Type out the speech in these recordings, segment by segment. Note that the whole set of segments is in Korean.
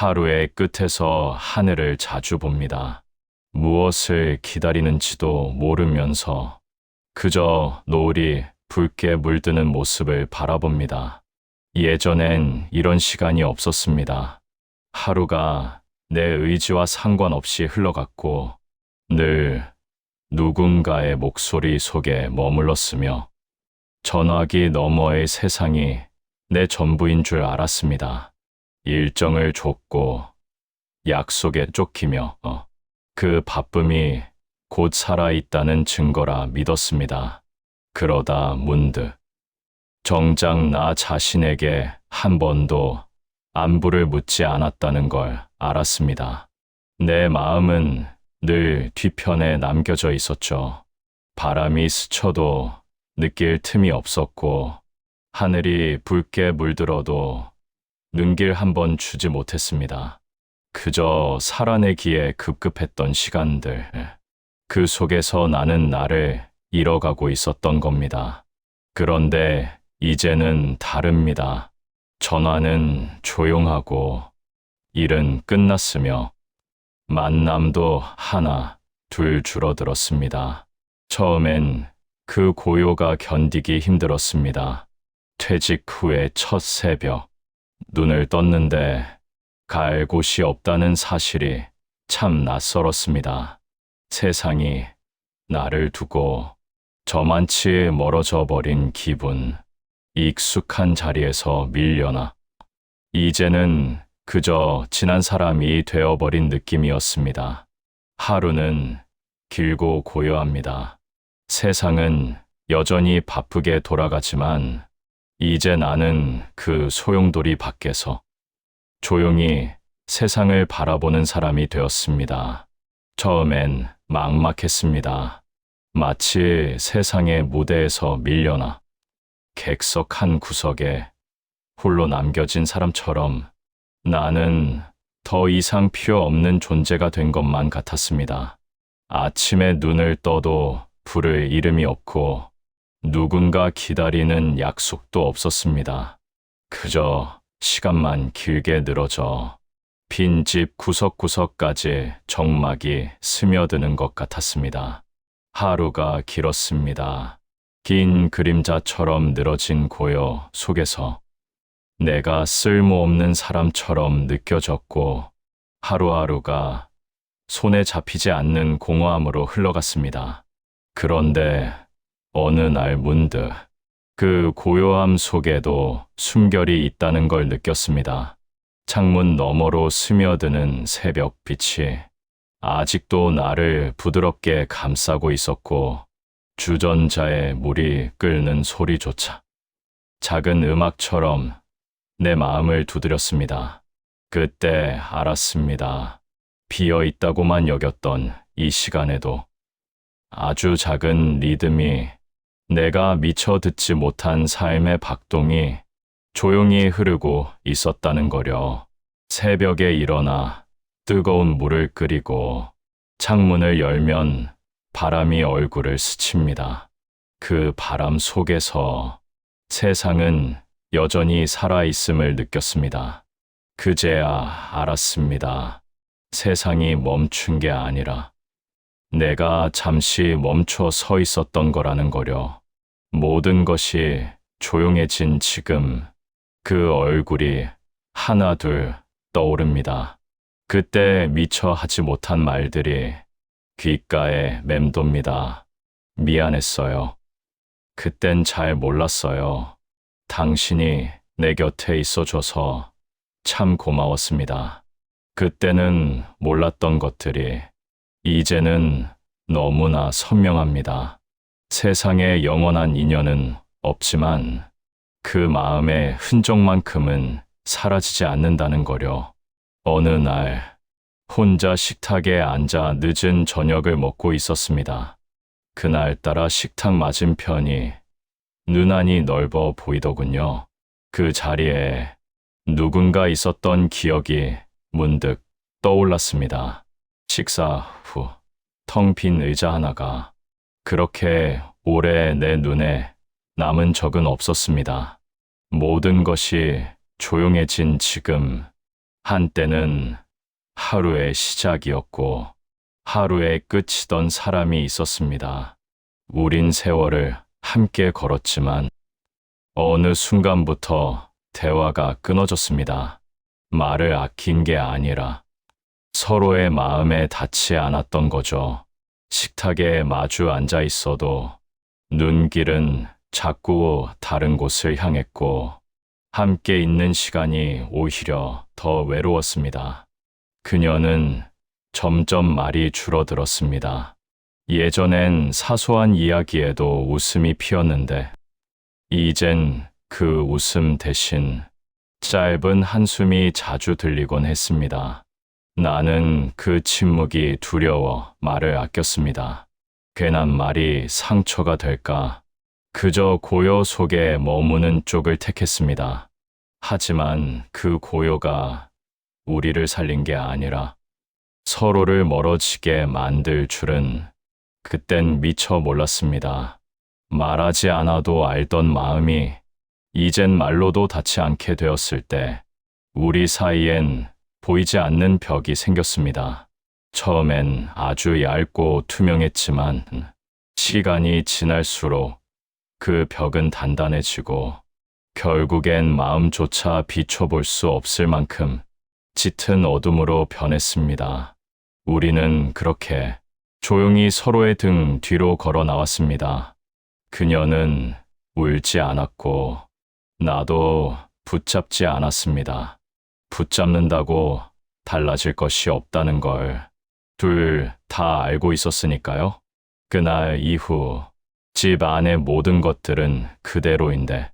하루의 끝에서 하늘을 자주 봅니다. 무엇을 기다리는지도 모르면서 그저 노을이 붉게 물드는 모습을 바라봅니다. 예전엔 이런 시간이 없었습니다. 하루가 내 의지와 상관없이 흘러갔고 늘 누군가의 목소리 속에 머물렀으며 전화기 너머의 세상이 내 전부인 줄 알았습니다. 일정을 줬고 약속에 쫓기며 어, 그 바쁨이 곧 살아있다는 증거라 믿었습니다. 그러다 문득 정작 나 자신에게 한 번도 안부를 묻지 않았다는 걸 알았습니다. 내 마음은 늘 뒤편에 남겨져 있었죠. 바람이 스쳐도 느낄 틈이 없었고 하늘이 붉게 물들어도 눈길 한번 주지 못했습니다. 그저 살아내기에 급급했던 시간들. 그 속에서 나는 나를 잃어가고 있었던 겁니다. 그런데 이제는 다릅니다. 전화는 조용하고 일은 끝났으며 만남도 하나, 둘 줄어들었습니다. 처음엔 그 고요가 견디기 힘들었습니다. 퇴직 후의 첫 새벽, 눈을 떴는데 갈 곳이 없다는 사실이 참 낯설었습니다. 세상이 나를 두고 저만치 멀어져 버린 기분, 익숙한 자리에서 밀려나 이제는 그저 지난 사람이 되어버린 느낌이었습니다. 하루는 길고 고요합니다. 세상은 여전히 바쁘게 돌아가지만 이제 나는 그 소용돌이 밖에서 조용히 세상을 바라보는 사람이 되었습니다. 처음엔 막막했습니다. 마치 세상의 무대에서 밀려나 객석 한 구석에 홀로 남겨진 사람처럼 나는 더 이상 필요 없는 존재가 된 것만 같았습니다. 아침에 눈을 떠도 부를 이름이 없고 누군가 기다리는 약속도 없었습니다. 그저 시간만 길게 늘어져 빈 집 구석구석까지 정막이 스며드는 것 같았습니다. 하루가 길었습니다. 긴 그림자처럼 늘어진 고요 속에서 내가 쓸모없는 사람처럼 느껴졌고 하루하루가 손에 잡히지 않는 공허함으로 흘러갔습니다. 그런데 어느 날 문득 그 고요함 속에도 숨결이 있다는 걸 느꼈습니다. 창문 너머로 스며드는 새벽 빛이 아직도 나를 부드럽게 감싸고 있었고 주전자에 물이 끓는 소리조차 작은 음악처럼 내 마음을 두드렸습니다. 그때 알았습니다. 비어 있다고만 여겼던 이 시간에도 아주 작은 리듬이 내가 미처 듣지 못한 삶의 박동이 조용히 흐르고 있었다는 거려. 새벽에 일어나 뜨거운 물을 끓이고 창문을 열면 바람이 얼굴을 스칩니다. 그 바람 속에서 세상은 여전히 살아있음을 느꼈습니다. 그제야 알았습니다. 세상이 멈춘 게 아니라 내가 잠시 멈춰 서 있었던 거라는 거려. 모든 것이 조용해진 지금 그 얼굴이 하나둘 떠오릅니다. 그때 미처 하지 못한 말들이 귓가에 맴돕니다. 미안했어요. 그땐 잘 몰랐어요. 당신이 내 곁에 있어줘서 참 고마웠습니다. 그때는 몰랐던 것들이 이제는 너무나 선명합니다. 세상에 영원한 인연은 없지만 그 마음의 흔적만큼은 사라지지 않는다는 거려. 어느 날 혼자 식탁에 앉아 늦은 저녁을 먹고 있었습니다. 그날따라 식탁 맞은편이 눈안이 넓어 보이더군요. 그 자리에 누군가 있었던 기억이 문득 떠올랐습니다. 식사 후 텅 빈 의자 하나가 그렇게 오래 내 눈에 남은 적은 없었습니다. 모든 것이 조용해진 지금 한때는 하루의 시작이었고 하루의 끝이던 사람이 있었습니다. 우린 세월을 함께 걸었지만 어느 순간부터 대화가 끊어졌습니다. 말을 아낀 게 아니라 서로의 마음에 닿지 않았던 거죠. 식탁에 마주 앉아 있어도 눈길은 자꾸 다른 곳을 향했고 함께 있는 시간이 오히려 더 외로웠습니다. 그녀는 점점 말이 줄어들었습니다. 예전엔 사소한 이야기에도 웃음이 피었는데 이젠 그 웃음 대신 짧은 한숨이 자주 들리곤 했습니다. 나는 그 침묵이 두려워 말을 아꼈습니다. 괜한 말이 상처가 될까 그저 고요 속에 머무는 쪽을 택했습니다. 하지만 그 고요가 우리를 살린 게 아니라 서로를 멀어지게 만들 줄은 그땐 미처 몰랐습니다. 말하지 않아도 알던 마음이 이젠 말로도 닿지 않게 되었을 때 우리 사이엔 보이지 않는 벽이 생겼습니다. 처음엔 아주 얇고 투명했지만 시간이 지날수록 그 벽은 단단해지고 결국엔 마음조차 비춰볼 수 없을 만큼 짙은 어둠으로 변했습니다. 우리는 그렇게 조용히 서로의 등 뒤로 걸어 나왔습니다. 그녀는 울지 않았고 나도 붙잡지 않았습니다. 붙잡는다고 달라질 것이 없다는 걸 둘 다 알고 있었으니까요. 그날 이후 집 안의 모든 것들은 그대로인데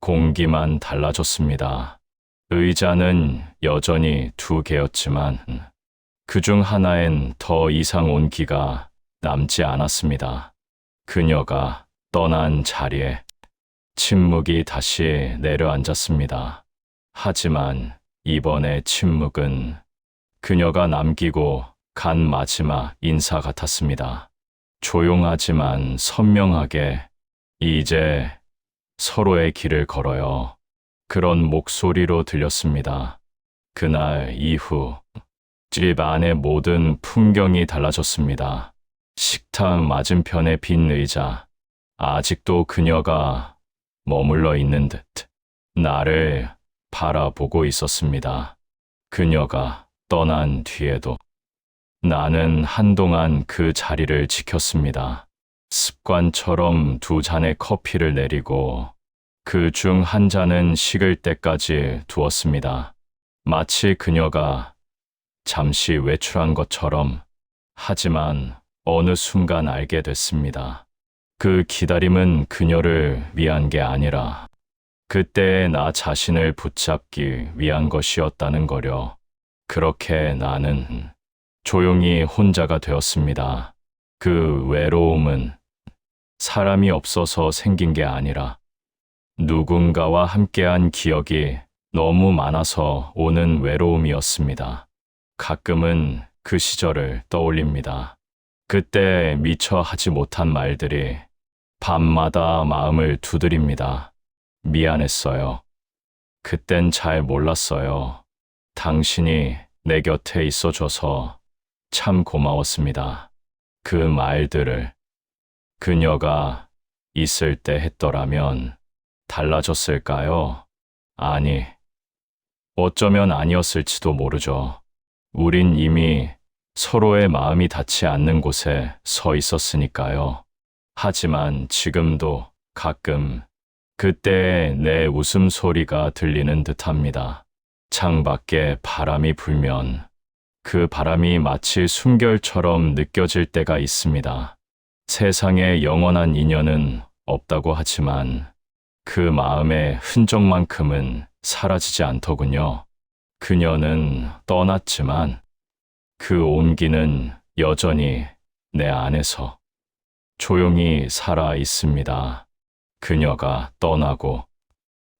공기만 달라졌습니다. 의자는 여전히 두 개였지만 그중 하나엔 더 이상 온기가 남지 않았습니다. 그녀가 떠난 자리에 침묵이 다시 내려앉았습니다. 하지만 이번의 침묵은 그녀가 남기고 간 마지막 인사 같았습니다. 조용하지만 선명하게 이제 서로의 길을 걸어요. 그런 목소리로 들렸습니다. 그날 이후 집 안의 모든 풍경이 달라졌습니다. 식탁 맞은편의 빈 의자, 아직도 그녀가 머물러 있는 듯 나를 바라보고 있었습니다. 그녀가 떠난 뒤에도 나는 한동안 그 자리를 지켰습니다. 습관처럼 두 잔의 커피를 내리고 그 중 한 잔은 식을 때까지 두었습니다. 마치 그녀가 잠시 외출한 것처럼 하지만 어느 순간 알게 됐습니다. 그 기다림은 그녀를 위한 게 아니라 그때의 나 자신을 붙잡기 위한 것이었다는 거려. 그렇게 나는 조용히 혼자가 되었습니다. 그 외로움은 사람이 없어서 생긴 게 아니라 누군가와 함께한 기억이 너무 많아서 오는 외로움이었습니다. 가끔은 그 시절을 떠올립니다. 그때 미처 하지 못한 말들이 밤마다 마음을 두드립니다. 미안했어요. 그땐 잘 몰랐어요. 당신이 내 곁에 있어줘서 참 고마웠습니다. 그 말들을 그녀가 있을 때 했더라면 달라졌을까요? 아니, 어쩌면 아니었을지도 모르죠. 우린 이미 서로의 마음이 닿지 않는 곳에 서 있었으니까요. 하지만 지금도 가끔 그때의 내 웃음소리가 들리는 듯 합니다. 창밖에 바람이 불면 그 바람이 마치 숨결처럼 느껴질 때가 있습니다. 세상에 영원한 인연은 없다고 하지만 그 마음의 흔적만큼은 사라지지 않더군요. 그녀는 떠났지만 그 온기는 여전히 내 안에서 조용히 살아 있습니다. 그녀가 떠나고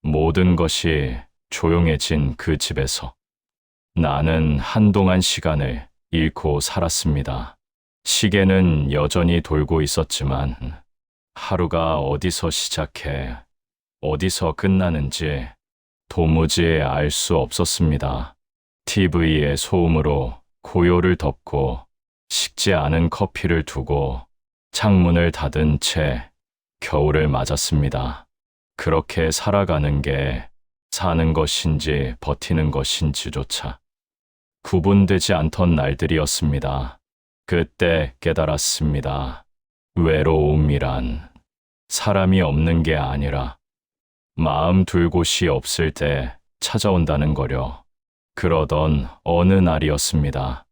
모든 것이 조용해진 그 집에서 나는 한동안 시간을 잃고 살았습니다. 시계는 여전히 돌고 있었지만 하루가 어디서 시작해 어디서 끝나는지 도무지 알 수 없었습니다. TV의 소음으로 고요를 덮고 식지 않은 커피를 두고 창문을 닫은 채 겨울을 맞았습니다. 그렇게 살아가는 게 사는 것인지 버티는 것인지조차 구분되지 않던 날들이었습니다. 그때 깨달았습니다. 외로움이란 사람이 없는 게 아니라 마음 둘 곳이 없을 때 찾아온다는 거려. 그러던 어느 날이었습니다.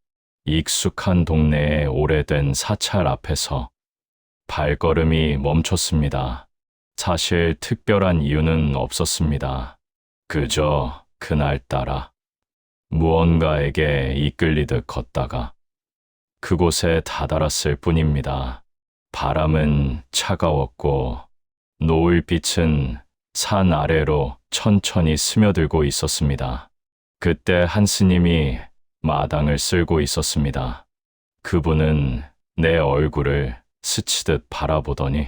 익숙한 동네의 오래된 사찰 앞에서 발걸음이 멈췄습니다. 사실 특별한 이유는 없었습니다. 그저 그날따라 무언가에게 이끌리듯 걷다가 그곳에 다다랐을 뿐입니다. 바람은 차가웠고 노을빛은 산 아래로 천천히 스며들고 있었습니다. 그때 한 스님이 마당을 쓸고 있었습니다. 그분은 내 얼굴을 스치듯 바라보더니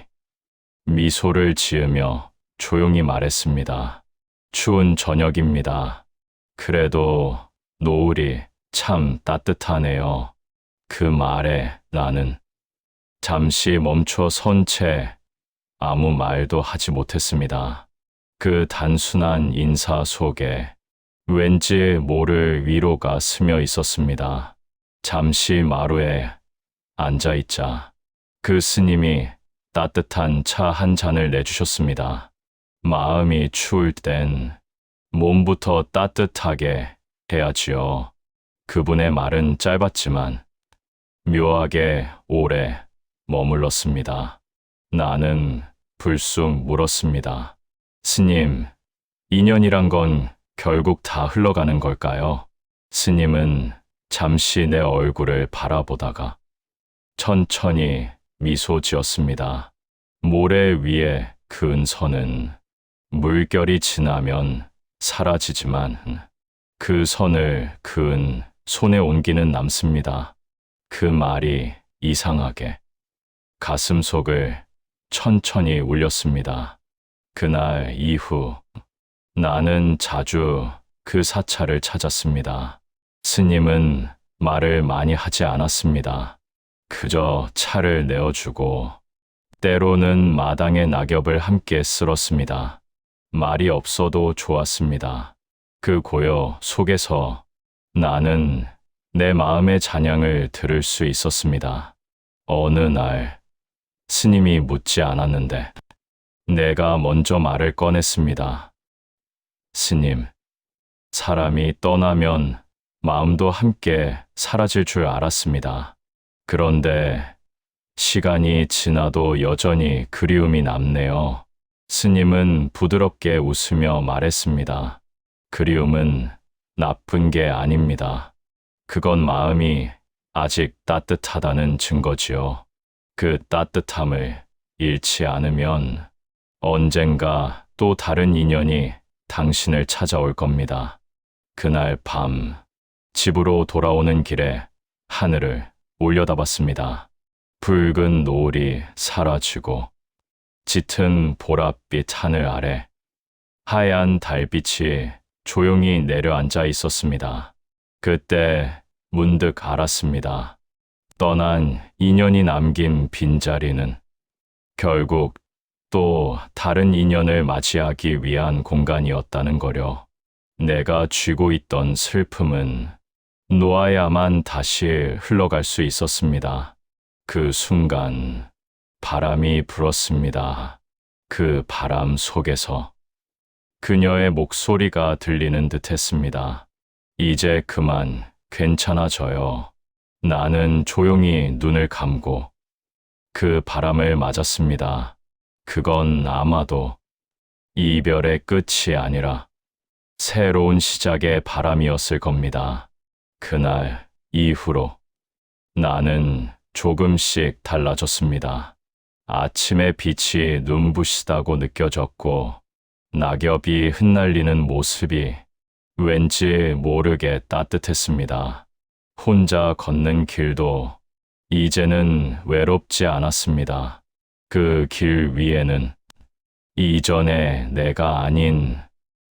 미소를 지으며 조용히 말했습니다. 추운 저녁입니다. 그래도 노을이 참 따뜻하네요. 그 말에 나는 잠시 멈춰 선 채 아무 말도 하지 못했습니다. 그 단순한 인사 속에 왠지 모를 위로가 스며 있었습니다. 잠시 마루에 앉아 있자 그 스님이 따뜻한 차 한 잔을 내주셨습니다. 마음이 추울 땐 몸부터 따뜻하게 해야지요. 그분의 말은 짧았지만 묘하게 오래 머물렀습니다. 나는 불쑥 물었습니다. 스님, 인연이란 건 결국 다 흘러가는 걸까요? 스님은 잠시 내 얼굴을 바라보다가 천천히 미소 지었습니다. 모래 위에 그은 선은 물결이 지나면 사라지지만 그 선을 그은 손의 온기는 남습니다. 그 말이 이상하게 가슴 속을 천천히 울렸습니다. 그날 이후 나는 자주 그 사찰을 찾았습니다. 스님은 말을 많이 하지 않았습니다. 그저 차를 내어주고 때로는 마당의 낙엽을 함께 쓸었습니다. 말이 없어도 좋았습니다. 그 고요 속에서 나는 내 마음의 찬양을 들을 수 있었습니다. 어느 날 스님이 묻지 않았는데 내가 먼저 말을 꺼냈습니다. 스님, 사람이 떠나면 마음도 함께 사라질 줄 알았습니다. 그런데 시간이 지나도 여전히 그리움이 남네요. 스님은 부드럽게 웃으며 말했습니다. 그리움은 나쁜 게 아닙니다. 그건 마음이 아직 따뜻하다는 증거지요. 그 따뜻함을 잃지 않으면 언젠가 또 다른 인연이 당신을 찾아올 겁니다. 그날 밤, 집으로 돌아오는 길에 하늘을 올려다봤습니다. 붉은 노을이 사라지고 짙은 보랏빛 하늘 아래 하얀 달빛이 조용히 내려앉아 있었습니다. 그때 문득 알았습니다. 떠난 인연이 남긴 빈자리는 결국 또 다른 인연을 맞이하기 위한 공간이었다는 거려. 내가 쥐고 있던 슬픔은 놓아야만 다시 흘러갈 수 있었습니다. 그 순간 바람이 불었습니다. 그 바람 속에서 그녀의 목소리가 들리는 듯 했습니다. 이제 그만 괜찮아져요. 나는 조용히 눈을 감고 그 바람을 맞았습니다. 그건 아마도 이별의 끝이 아니라 새로운 시작의 바람이었을 겁니다. 그날 이후로 나는 조금씩 달라졌습니다. 아침의 빛이 눈부시다고 느껴졌고 낙엽이 흩날리는 모습이 왠지 모르게 따뜻했습니다. 혼자 걷는 길도 이제는 외롭지 않았습니다. 그 길 위에는 이전의 내가 아닌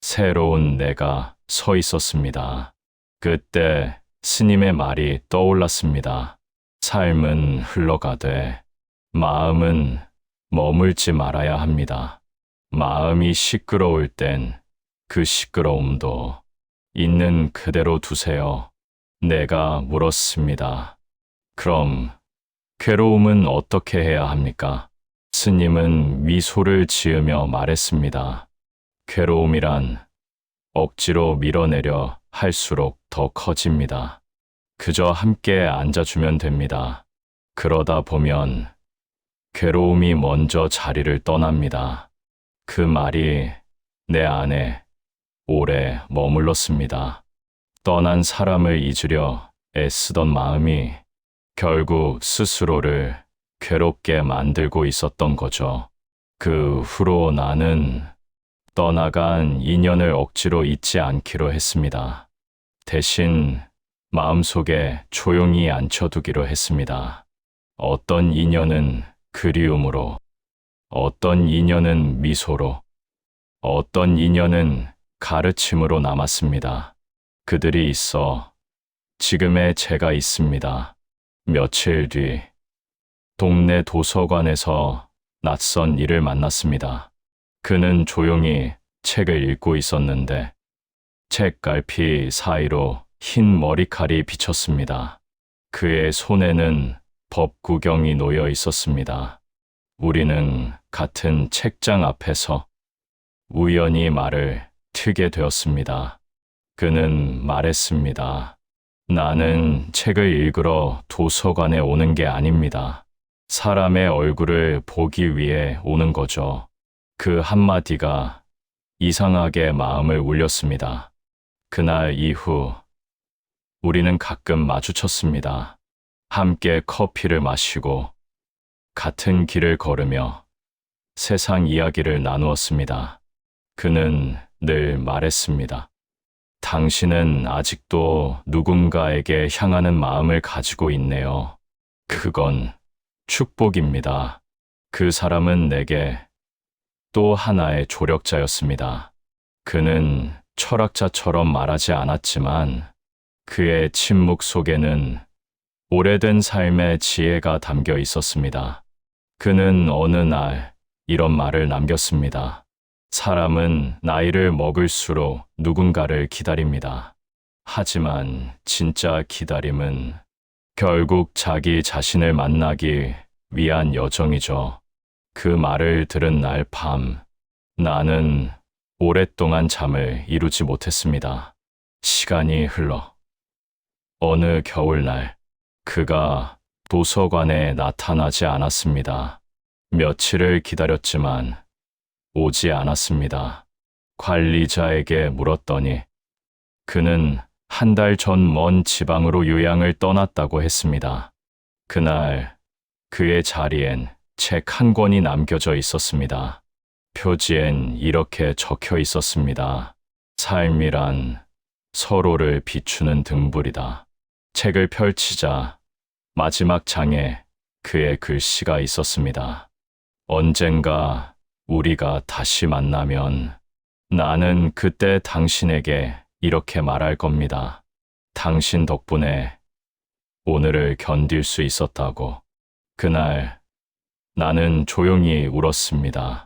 새로운 내가 서 있었습니다. 그때 스님의 말이 떠올랐습니다. 삶은 흘러가되 마음은 머물지 말아야 합니다. 마음이 시끄러울 땐 그 시끄러움도 있는 그대로 두세요. 내가 물었습니다. 그럼 괴로움은 어떻게 해야 합니까? 스님은 미소를 지으며 말했습니다. 괴로움이란 억지로 밀어내려 할수록 더 커집니다. 그저 함께 앉아주면 됩니다. 그러다 보면 괴로움이 먼저 자리를 떠납니다. 그 말이 내 안에 오래 머물렀습니다. 떠난 사람을 잊으려 애쓰던 마음이 결국 스스로를 괴롭게 만들고 있었던 거죠. 그 후로 나는 떠나간 인연을 억지로 잊지 않기로 했습니다. 대신 마음속에 조용히 앉혀두기로 했습니다. 어떤 인연은 그리움으로, 어떤 인연은 미소로, 어떤 인연은 가르침으로 남았습니다. 그들이 있어 지금의 제가 있습니다. 며칠 뒤 동네 도서관에서 낯선 이를 만났습니다. 그는 조용히 책을 읽고 있었는데 책갈피 사이로 흰 머리칼이 비쳤습니다. 그의 손에는 법구경이 놓여 있었습니다. 우리는 같은 책장 앞에서 우연히 말을 트게 되었습니다. 그는 말했습니다. 나는 책을 읽으러 도서관에 오는 게 아닙니다. 사람의 얼굴을 보기 위해 오는 거죠. 그 한마디가 이상하게 마음을 울렸습니다. 그날 이후 우리는 가끔 마주쳤습니다. 함께 커피를 마시고 같은 길을 걸으며 세상 이야기를 나누었습니다. 그는 늘 말했습니다. 당신은 아직도 누군가에게 향하는 마음을 가지고 있네요. 그건 축복입니다. 그 사람은 내게 또 하나의 조력자였습니다. 그는 철학자처럼 말하지 않았지만 그의 침묵 속에는 오래된 삶의 지혜가 담겨 있었습니다. 그는 어느 날 이런 말을 남겼습니다. 사람은 나이를 먹을수록 누군가를 기다립니다. 하지만 진짜 기다림은 결국 자기 자신을 만나기 위한 여정이죠. 그 말을 들은 날 밤, 나는 오랫동안 잠을 이루지 못했습니다. 시간이 흘러. 어느 겨울날, 그가 도서관에 나타나지 않았습니다. 며칠을 기다렸지만 오지 않았습니다. 관리자에게 물었더니 그는 한 달 전 먼 지방으로 요양을 떠났다고 했습니다. 그날 그의 자리엔 책 한 권이 남겨져 있었습니다. 표지엔 이렇게 적혀 있었습니다. 삶이란 서로를 비추는 등불이다. 책을 펼치자 마지막 장에 그의 글씨가 있었습니다. 언젠가 우리가 다시 만나면 나는 그때 당신에게 이렇게 말할 겁니다. 당신 덕분에 오늘을 견딜 수 있었다고. 그날 나는 조용히 울었습니다.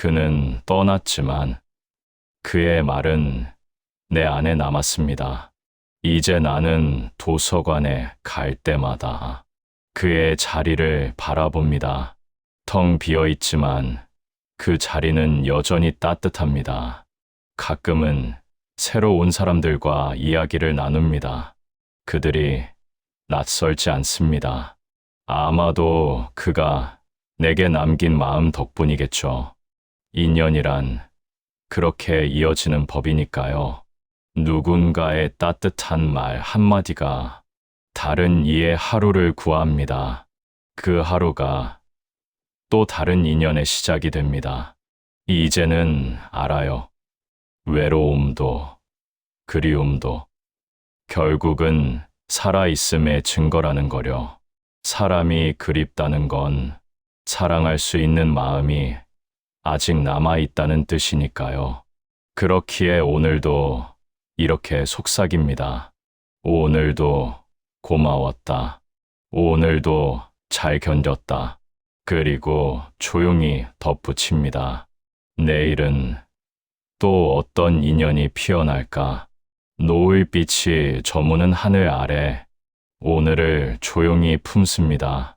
그는 떠났지만 그의 말은 내 안에 남았습니다. 이제 나는 도서관에 갈 때마다 그의 자리를 바라봅니다. 텅 비어 있지만 그 자리는 여전히 따뜻합니다. 가끔은 새로 온 사람들과 이야기를 나눕니다. 그들이 낯설지 않습니다. 아마도 그가 내게 남긴 마음 덕분이겠죠. 인연이란 그렇게 이어지는 법이니까요. 누군가의 따뜻한 말 한마디가 다른 이의 하루를 구합니다. 그 하루가 또 다른 인연의 시작이 됩니다. 이제는 알아요. 외로움도, 그리움도, 결국은 살아있음의 증거라는 거려. 사람이 그립다는 건 사랑할 수 있는 마음이 아직 남아있다는 뜻이니까요. 그렇기에 오늘도 이렇게 속삭입니다. 오늘도 고마웠다. 오늘도 잘 견뎠다. 그리고 조용히 덧붙입니다. 내일은 또 어떤 인연이 피어날까? 노을빛이 저무는 하늘 아래 오늘을 조용히 품습니다.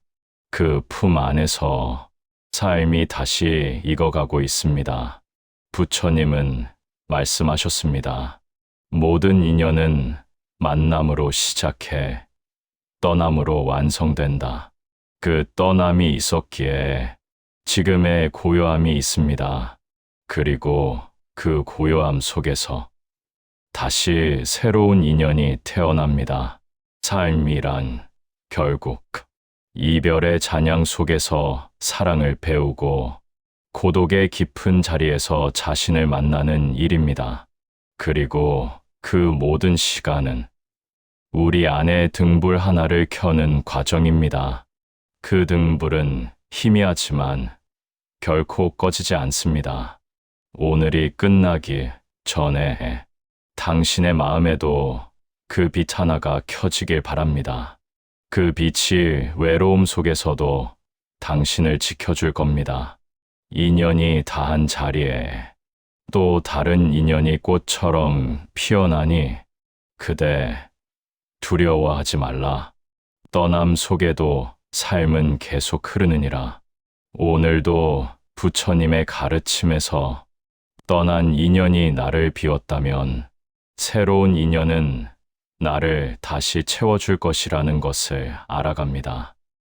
그 품 안에서 삶이 다시 익어가고 있습니다. 부처님은 말씀하셨습니다. 모든 인연은 만남으로 시작해 떠남으로 완성된다. 그 떠남이 있었기에 지금의 고요함이 있습니다. 그리고 그 고요함 속에서 다시 새로운 인연이 태어납니다. 삶이란 결국 이별의 잔향 속에서 사랑을 배우고 고독의 깊은 자리에서 자신을 만나는 일입니다. 그리고 그 모든 시간은 우리 안에 등불 하나를 켜는 과정입니다. 그 등불은 희미하지만 결코 꺼지지 않습니다. 오늘이 끝나기 전에 당신의 마음에도 그 빛 하나가 켜지길 바랍니다. 그 빛이 외로움 속에서도 당신을 지켜줄 겁니다. 인연이 다한 자리에 또 다른 인연이 꽃처럼 피어나니 그대 두려워하지 말라. 떠남 속에도 삶은 계속 흐르느니라. 오늘도 부처님의 가르침에서 떠난 인연이 나를 비웠다면 새로운 인연은 나를 다시 채워줄 것이라는 것을 알아갑니다.